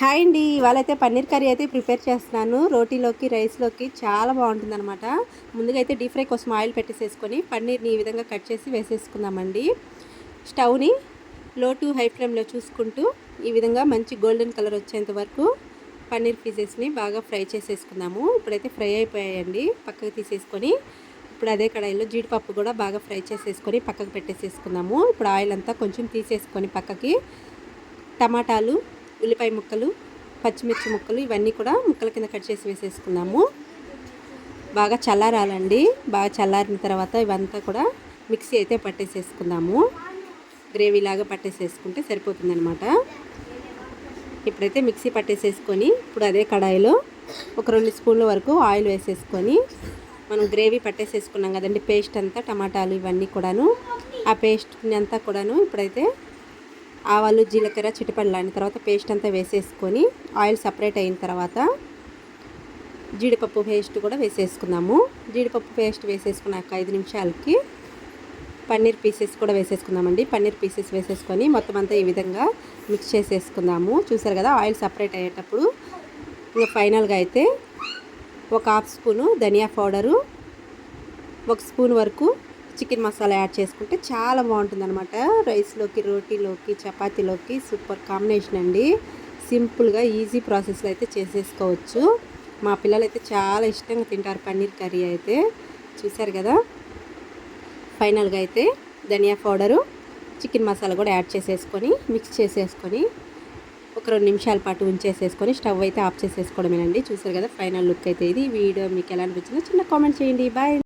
Hi అండి. ఇవాళ అయితే పన్నీర్ కర్రీ అయితే ప్రిపేర్ చేస్తున్నాను. రోటీలోకి రైస్లోకి చాలా బాగుంటుంది అనమాట ముందుగా అయితే డీప్ ఫ్రై కోసం ఆయిల్ పెట్టేసేసుకొని పన్నీర్ని ఈ విధంగా కట్ చేసి వేసేసుకుందామండి. స్టవ్ని లో టు హై ఫ్లేమ్లో చూసుకుంటూ ఈ విధంగా మంచి గోల్డెన్ కలర్ వచ్చేంత వరకు పన్నీర్ పీసెస్ని బాగా ఫ్రై చేసేసుకుందాము. ఇప్పుడైతే ఫ్రై అయిపోయాయండి. పక్కకు తీసేసుకొని ఇప్పుడు అదే కడాయిలో జీడిపప్పు కూడా బాగా ఫ్రై చేసేసుకొని పక్కకు పెట్టేసేసుకుందాము. ఇప్పుడు ఆయిల్ అంతా కొంచెం తీసేసుకొని పక్కకి టమాటాలు ఉల్లిపాయ ముక్కలు పచ్చిమిర్చి ముక్కలు ఇవన్నీ కూడా ముక్కల కింద కట్ చేసి వేసేసుకున్నాము. బాగా చల్లారాలండి. బాగా చల్లారిన తర్వాత ఇవంతా కూడా మిక్సీ అయితే పట్టేసేసుకుందాము. గ్రేవీ లాగా పట్టేసేసుకుంటే సరిపోతుందనమాట ఇప్పుడైతే మిక్సీ పట్టేసేసుకొని ఇప్పుడు అదే కడాయిలో ఒక రెండు స్పూన్ల వరకు ఆయిల్ వేసేసుకొని మనం గ్రేవీ పట్టేసేసుకున్నాం కదండి పేస్ట్ అంతా టమాటాలు ఇవన్నీ కూడాను. ఆ పేస్ట్ని అంతా కూడాను ఇప్పుడైతే ఆవాలు జీలకర్ర చిటపడలాడిన తర్వాత పేస్ట్ అంతా వేసేసుకొని ఆయిల్ సపరేట్ అయిన తర్వాత జీడిపప్పు పేస్ట్ కూడా వేసేసుకున్నాము జీడిపప్పు పేస్ట్ వేసేసుకున్నాక ఐదు నిమిషాలకి పన్నీర్ పీసెస్ కూడా వేసేసుకుందామండి. పన్నీర్ పీసెస్ వేసేసుకొని మొత్తం అంతా ఈ విధంగా మిక్స్ చేసేసుకుందాము. చూసారు కదా ఆయిల్ సపరేట్ అయ్యేటప్పుడు ఇంకా ఫైనల్గా అయితే ఒక హాఫ్ స్పూను ధనియా పౌడరు ఒక స్పూన్ వరకు చికెన్ మసాలా యాడ్ చేసుకుంటే చాలా బాగుంటుంది అనమాట రైస్లోకి రోటీలోకి చపాతీలోకి సూపర్ కాంబినేషన్ అండి. సింపుల్గా ఈజీ ప్రాసెస్లో అయితే చేసేసుకోవచ్చు. మా పిల్లలు అయితే చాలా ఇష్టంగా తింటారు పన్నీర్ కర్రీ అయితే. చూసారు కదా? ఫైనల్గా అయితే ధనియా పౌడరు చికెన్ మసాలా కూడా యాడ్ చేసేసుకొని మిక్స్ చేసేసుకొని ఒక రెండు నిమిషాల పాటు ఉంచేసేసుకొని స్టవ్ అయితే ఆఫ్ చేసేసుకోవడమేనండి. చూసారు కదా? ఫైనల్ లుక్ అయితే ఇది. వీడియో మీకు ఎలా అనిపించిందో చిన్న కామెంట్ చేయండి. బాయ్!